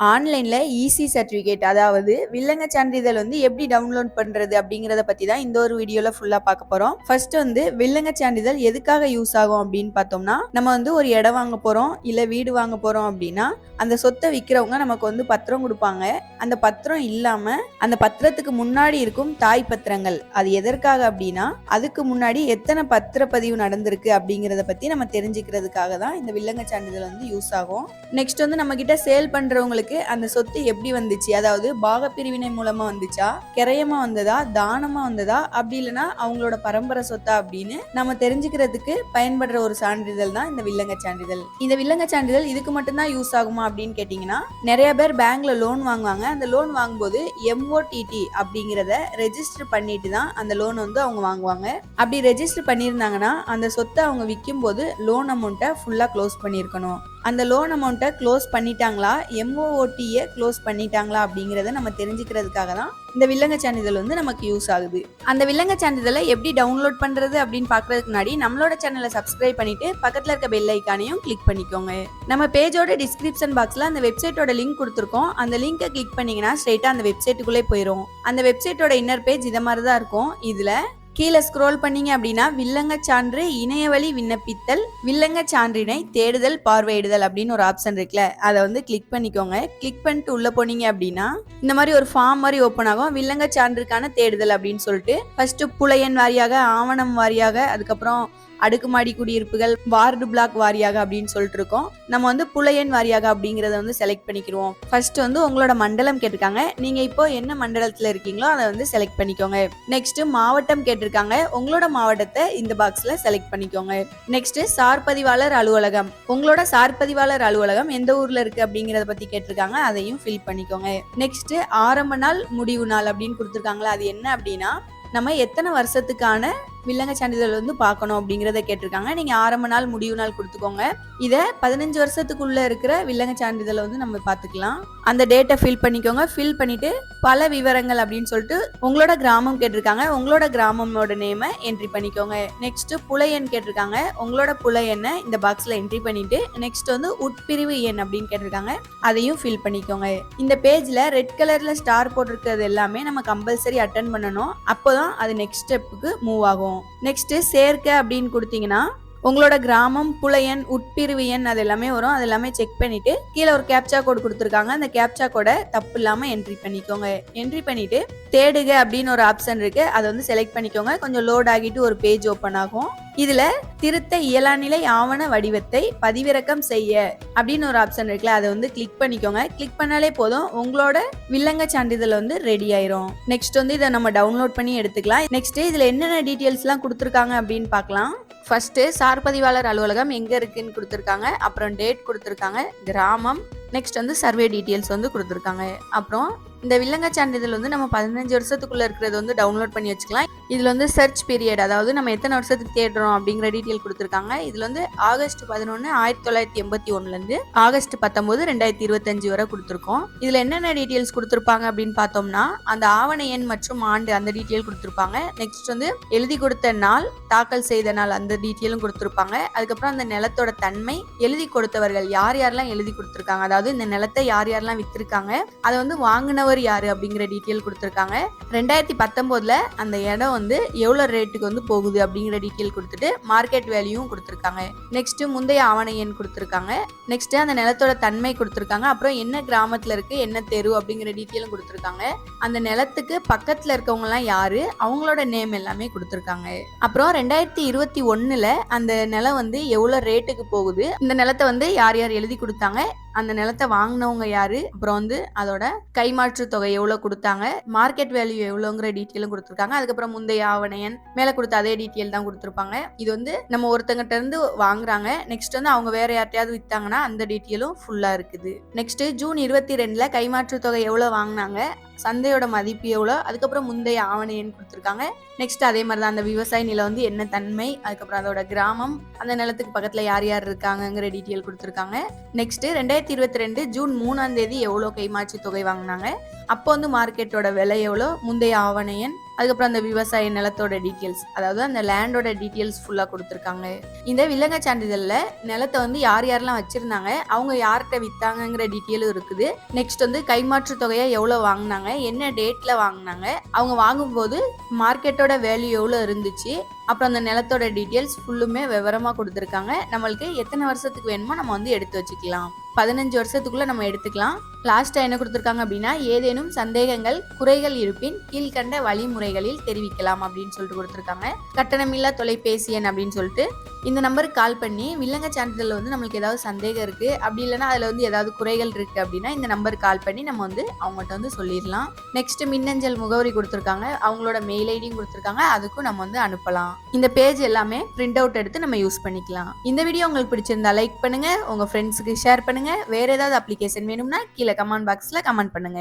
ஆன்லைனில் easy certificate அதாவது வில்லங்க சான்றிதழ் வந்து எப்படி டவுன்லோட் பண்ணுறது அப்படிங்கிறத பற்றி தான் இந்த ஒரு வீடியோவில் ஃபுல்லாக பார்க்க போகிறோம் ஃபர்ஸ்ட் வந்து வில்லங்க சான்றிதழ் எதுக்காக யூஸ் ஆகும் அப்படின்னு பார்த்தோம்னா நம்ம வந்து ஒரு இடம் வாங்க போகிறோம் இல்லை வீடு வாங்க போகிறோம் அப்படின்னா அந்த சொத்தை விற்கிறவங்க நமக்கு வந்து பத்திரம் கொடுப்பாங்க. அந்த பத்திரம் இல்லாமல் அந்த பத்திரத்துக்கு முன்னாடி இருக்கும் தாய் பத்திரங்கள் அது எதற்காக அப்படின்னா அதுக்கு முன்னாடி எத்தனை பத்திரப்பதிவு நடந்திருக்கு அப்படிங்கிறத பற்றி நம்ம தெரிஞ்சுக்கிறதுக்காக தான் இந்த வில்லங்க சான்றிதழ் வந்து யூஸ் ஆகும். நெக்ஸ்ட் வந்து நம்மக்கிட்ட சேல் பண்ணுறவங்களுக்கு பண்றவங்களுக்கு அந்த சொத்து எப்படி வந்துச்சு? அதாவது பாக பிரிவினை மூலமா வந்துச்சா? கிரயமா வந்ததா? தானமா வந்ததா? அப்படி இல்லைன்னா அவங்களோட பரம்பரை சொத்தா அப்படின்னு நம்ம தெரிஞ்சுக்கிறதுக்கு பயன்படுற ஒரு சான்றிதழ் தான் இந்த வில்லங்க சான்றிதழ். இந்த வில்லங்க சான்றிதழ் இதுக்கு மட்டும்தான் யூஸ் ஆகுமா அப்படின்னு கேட்டீங்கன்னா நிறைய பேர் பேங்க்ல லோன் வாங்குவாங்க. அந்த லோன் வாங்கும்போது எம்ஓடிடி அப்படிங்கிறத ரெஜிஸ்டர் பண்ணிட்டு தான் அந்த லோன் வந்து அவங்க வாங்குவாங்க. அப்படி ரெஜிஸ்டர் பண்ணியிருந்தாங்கன்னா அந்த சொத்தை அவங்க விற்கும் போது லோன் அமௌண்ட்டை ஃபுல்லாக க்ளோஸ் பண்ணியிருக்கணும். அந்த லோன் அமௌண்ட்டை க்ளோஸ் பண்ணிட்டாங்களா? எம்ஓஓடியை க்ளோஸ் பண்ணிட்டாங்களா அப்படிங்கிறத நம்ம தெரிஞ்சுக்கிறதுக்காக தான் இந்த வில்லங்க சான்றிதழ் வந்து நமக்கு யூஸ் ஆகுது. அந்த வில்லங்க சான்றிதழை எப்படி டவுன்லோட் பண்ணுறது அப்படின்னு பார்க்குறதுக்கு முன்னாடி நம்மளோட சேனலை சப்ஸ்கிரைப் பண்ணிட்டு பக்கத்தில் இருக்க பெல் ஐக்கானையும் கிளிக் பண்ணிக்கோங்க. நம்ம பேஜோட டிஸ்கிரிப்ஷன் பாக்ஸில் அந்த வெப்சைட்டோட லிங்க் கொடுத்துருக்கோம். அந்த லிங்கை கிளிக் பண்ணிங்கன்னா ஸ்ட்ரெயிட்டாக அந்த வெப்சைட்டுக்குள்ளே போயிடும் அந்த வெப்சைட்டோட இன்னர் பேஜ் இதை மாதிரி தான் இருக்கும். இதில் கீழே ஸ்க்ரோல் பண்ணீங்க அப்படின்னா வில்லங்க சான்று இணையவழி விண்ணப்பித்தல் வில்லங்க சான்றினை தேடுதல் பார்வையிடுதல் அப்படின்னு ஒரு ஆப்ஷன் இருக்குல்ல அதை வந்து கிளிக் பண்ணிக்கோங்க. கிளிக் பண்ணிட்டு உள்ள போனீங்க அப்படின்னா இந்த மாதிரி ஒரு ஃபார்ம் மாதிரி ஓப்பன் ஆகும். வில்லங்க சான்றுக்கான தேடுதல் அப்படின்னு சொல்லிட்டு ஃபர்ஸ்ட் புலையன் வாரியாக ஆவணம் வாரியாக அதுக்கப்புறம் அடுக்குமாடி குடியிருப்புகள் வார்டு பிளாக் வாரியாக அப்படின்னு சொல்லிட்டு இருக்கோம். நம்ம வந்து புலையன் வாரியாக அப்படிங்கறத வந்து செலக்ட் பண்ணிக்கிறோம் ஃபர்ஸ்ட் வந்து உங்களோட மண்டலம் கேட்டிருக்காங்க. நீங்க இப்போ என்ன மண்டலத்துல இருக்கீங்களோ அதை வந்து செலக்ட் பண்ணிக்கோங்க. நெக்ஸ்ட் மாவட்டம் கேட்டு கேட்டிருக்காங்க உங்களோட மாவட்டத்தை இந்த பாக்ஸ்ல செலக்ட் பண்ணிக்கோங்க. நெக்ஸ்ட் சார்பதிவாளர் அலுவலகம். உங்களோட சார்பதிவாளர் அலுவலகம் எந்த ஊர்ல இருக்கு அப்படிங்கறத பத்தி கேட்டிருக்காங்க. அதையும் ஃபில் பண்ணிக்கோங்க. நெக்ஸ்ட் ஆரம்ப நாள் முடிவு நாள் அப்படின்னு கொடுத்துருக்காங்களா? அது என்ன அப்படின்னா நம்ம எத்தனை வருஷத்துக்கான வில்லங்க சான்றிதழ் வந்து பார்க்கணும் அப்படிங்கிறத கேட்டிருக்காங்க. நீங்கள் ஆரம்ப நாள் முடிவு நாள் கொடுத்துக்கோங்க. இதை பதினஞ்சு வருஷத்துக்குள்ளே இருக்கிற வில்லங்க சான்றிதழை வந்து நம்ம பார்த்துக்கலாம். அந்த டேட்டை ஃபில் பண்ணிக்கோங்க. ஃபில் பண்ணிவிட்டு பல விவரங்கள் அப்படின்னு சொல்லிட்டு உங்களோட கிராமம் கேட்டிருக்காங்க. உங்களோட கிராமமோட நேமை என்ட்ரி பண்ணிக்கோங்க. நெக்ஸ்ட்டு புலை எண் கேட்டிருக்காங்க. உங்களோட புலை எண்ணை இந்த பாக்ஸில் என்ட்ரி பண்ணிவிட்டு நெக்ஸ்ட் வந்து உட்பிரிவு எண் அப்படின்னு கேட்டிருக்காங்க. அதையும் ஃபில் பண்ணிக்கோங்க. இந்த பேஜில் ரெட் கலரில் ஸ்டார் போட்டிருக்கிறது எல்லாமே நம்ம கம்பல்சரி அட்டன் பண்ணணும். அப்போதான் அது நெக்ஸ்ட் ஸ்டெப்புக்கு மூவ் ஆகும். நெக்ஸ்ட் சேர்க்கை அப்படின்னு கொடுத்தீங்கன்னா உங்களோட கிராமம் புலையன் உட்பிரிவு எண் அது எல்லாமே வரும். அது எல்லாமே செக் பண்ணிட்டு கீழே ஒரு கேப்சா கோடு கொடுத்துருக்காங்க. அந்த கேப்சா கோடை தப்பு இல்லாம என்ட்ரி பண்ணிக்கோங்க. என்ட்ரி பண்ணிட்டு தேடுக அப்படின்னு ஒரு ஆப்ஷன் இருக்கு. அதை வந்து செலக்ட் பண்ணிக்கோங்க. கொஞ்சம் லோட் ஆகிட்டு ஒரு பேஜ் ஓப்பன் ஆகும். இதுல திருத்த இயலாநிலை ஆவண வடிவத்தை பதிவிறக்கம் செய்ய அப்படின்னு ஒரு ஆப்ஷன் இருக்குல்ல அதை வந்து கிளிக் பண்ணிக்கோங்க. கிளிக் பண்ணாலே போதும். உங்களோட வில்லங்க சான்றிதழ் வந்து ரெடி ஆயிரும். நெக்ஸ்ட் வந்து இதை நம்ம டவுன்லோட் பண்ணி எடுத்துக்கலாம். நெக்ஸ்ட் இதுல என்னென்ன டீட்டெயில்ஸ்லாம் கொடுத்துருக்காங்க அப்படின்னு பார்க்கலாம். ஃபர்ஸ்ட் சார்பதிவாளர் அலுவலகம் எங்க இருக்குன்னு கொடுத்துருக்காங்க. அப்புறம் டேட் கொடுத்துருக்காங்க. கிராமம் நெக்ஸ்ட் வந்து சர்வே டீட்டெயில்ஸ் வந்து கொடுத்துருக்காங்க. அப்புறம் இந்த வில்லங்க சான்றிதழ் வந்து நம்ம பதினஞ்சு வருஷத்துக்குள்ள இருக்கிறது வந்து டவுன்லோட் பண்ணி வச்சுக்கலாம். இதில் வந்து சர்ச் பீரியட் அதாவது நம்ம எத்தனை வருஷத்துக்கு தேடுறோம் அப்படிங்கிற டீட்டெயில் கொடுத்துருக்காங்க. இதில் வந்து ஆகஸ்ட் பதினொன்று ஆயிரத்தி தொள்ளாயிரத்தி எண்பத்தி ஒன்றுலேருந்து ஆகஸ்ட் பத்தொம்போது ரெண்டாயிரத்தி இருபத்தஞ்சு வரை கொடுத்துருக்கோம். இதில் என்னென்ன டீட்டெயில்ஸ் கொடுத்துருப்பாங்க அப்படின்னு பார்த்தோம்னா அந்த ஆவண எண் மற்றும் ஆண்டு அந்த டீட்டெயில் கொடுத்துருப்பாங்க. நெக்ஸ்ட் வந்து எழுதி கொடுத்த நாள் தாக்கல் செய்த நாள் அந்த டீட்டெயிலும் கொடுத்துருப்பாங்க. அதுக்கப்புறம் அந்த நிலத்தோட தன்மை எழுதி கொடுத்தவர்கள் யார் யாரெல்லாம் எழுதி கொடுத்துருக்காங்க அதாவது இந்த நிலத்தை யார் யாரெல்லாம் வித்திருக்காங்க அதை வந்து வாங்கினவர் யாரு அப்படிங்கிற டீட்டெயில் கொடுத்துருக்காங்க. ரெண்டாயிரத்தி பத்தொம்போதில் அந்த இடம் வந்து எவ்வளோ ரேட்டுக்கு வந்து போகுது அப்படிங்கிற டீட்டெயில் கொடுத்துட்டு மார்க்கெட் வேல்யூவும் கொடுத்துருக்காங்க. நெக்ஸ்ட் முந்தைய ஆவண எண் கொடுத்துருக்காங்க. நெக்ஸ்ட் அந்த நிலத்தோட தன்மை கொடுத்துருக்காங்க. அப்புறம் என்ன கிராமத்துல இருக்கு என்ன தெரு அப்படிங்கிற டீட்டெயிலும் கொடுத்துருக்காங்க. அந்த நிலத்துக்கு பக்கத்துல இருக்கவங்க எல்லாம் யாரு அவங்களோட நேம் எல்லாமே கொடுத்துருக்காங்க. அப்புறம் ரெண்டாயிரத்தி இருபத்தி ஒன்றில் அந்த நிலம் வந்து எவ்வளோ ரேட்டுக்கு போகுது இந்த நிலத்தை வந்து யார் யார் எழுதி கொடுத்தாங்க அந்த நிலத்தை வாங்கினவங்க யாரு? அப்புறம் வந்து அதோட கைமாற்று தொகை எவ்வளவு கொடுத்தாங்க? மார்க்கெட் வேல்யூ எவ்வளோங்கிற டீட்டெயிலும் கொடுத்துருக்காங்க. அதுக்கப்புறம் முந்தைய ஆவணையன் மேல கொடுத்த அதே டீட்டெயில் தான் கொடுத்துருப்பாங்க. இது வந்து நம்ம ஒருத்தங்கிட்ட இருந்து வாங்குறாங்க. நெக்ஸ்ட் வந்து அவங்க வேற யார்ட்டையாவது வித்தாங்கன்னா அந்த டீட்டெயிலும் ஃபுல்லா இருக்குது. நெக்ஸ்ட் ஜூன் இருபத்தி ரெண்டுல கைமாற்று தொகை எவ்வளவு வாங்கினாங்க? சந்தையோட மதிப்பு எவ்வளோ? அதுக்கப்புறம் முந்தைய ஆவண எண் கொடுத்துருக்காங்க. நெக்ஸ்ட் அதே மாதிரி தான் அந்த விவசாய நிலம் வந்து என்ன தன்மை அதுக்கப்புறம் அதோட கிராமம் அந்த நிலத்துக்கு பக்கத்தில் யார் யார் இருக்காங்கங்கிற டீட்டெயில் கொடுத்துருக்காங்க. நெக்ஸ்ட் ரெண்டாயிரத்தி இருபத்தி ரெண்டு ஜூன் மூணாம் தேதி எவ்வளோ கைமாற்றி தொகை வாங்கினாங்க? அப்போ வந்து மார்க்கெட்டோட விலை எவ்வளோ? முந்தைய ஆவண எண் அதுக்கப்புறம் அந்த விவசாய நிலத்தோட டீட்டெயில்ஸ் அதாவது அந்த லேண்டோட டீட்டெயில்ஸ் ஃபுல்லாக கொடுத்துருக்காங்க. இந்த வில்லங்க சான்றிதழில் நிலத்தை வந்து யார் யாரெல்லாம் வச்சுருந்தாங்க அவங்க யார்கிட்ட விற்றாங்கங்கிற டீட்டெயிலும் இருக்குது. நெக்ஸ்ட் வந்து கைமாற்று தொகையை எவ்வளோ வாங்கினாங்க என்ன டேட்டில் வாங்கினாங்க அவங்க வாங்கும்போது மார்க்கெட்டோட வேல்யூ எவ்வளோ இருந்துச்சு அப்புறம் அந்த நிலத்தோட டீட்டெயில்ஸ் ஃபுல்லுமே விவரமாக கொடுத்துருக்காங்க. நம்மளுக்கு எத்தனை வருஷத்துக்கு வேணுமோ நம்ம வந்து எடுத்து வச்சுக்கலாம். பதினஞ்சு வருஷத்துக்குள்ள நம்ம எடுத்துக்கலாம். லாஸ்ட்டாக என்ன கொடுத்துருக்காங்க அப்படின்னா ஏதேனும் சந்தேகங்கள் குறைகள் இருப்பின் கீழ்கண்ட வழிமுறைகளில் தெரிவிக்கலாம் அப்படின்னு சொல்லிட்டு கொடுத்துருக்காங்க. கட்டணமில்லா தொலைபேசி எண் அப்படின்னு சொல்லிட்டு இந்த நம்பருக்கு கால் பண்ணி வில்லங்க சான்றிதழில் வந்து நம்மளுக்கு ஏதாவது சந்தேகம் இருக்குது அப்படி இல்லைன்னா அதில் வந்து ஏதாவது குறைகள் இருக்குது அப்படின்னா இந்த நம்பருக்கு கால் பண்ணி நம்ம வந்து அவங்கள்ட்ட வந்து சொல்லிடலாம். நெக்ஸ்ட் மின்னஞ்சல் முகவரி கொடுத்துருக்காங்க. அவங்களோட மெயில் ஐடியும் கொடுத்துருக்காங்க. அதுக்கும் நம்ம வந்து அனுப்பலாம். இந்த பேஜ் எல்லாமே பிரிண்ட் அவுட் எடுத்து நம்ம யூஸ் பண்ணிக்கலாம். இந்த வீடியோ உங்களுக்கு பிடிச்சிருந்தா லைக் பண்ணுங்க உங்க ஃப்ரெண்ட்ஸுக்கு ஷேர் பண்ணுங்க வேற ஏதாவது அப்ளிகேஷன் வேணும்னா கீழே கமெண்ட் பாக்ஸ்ல கமெண்ட் பண்ணுங்க.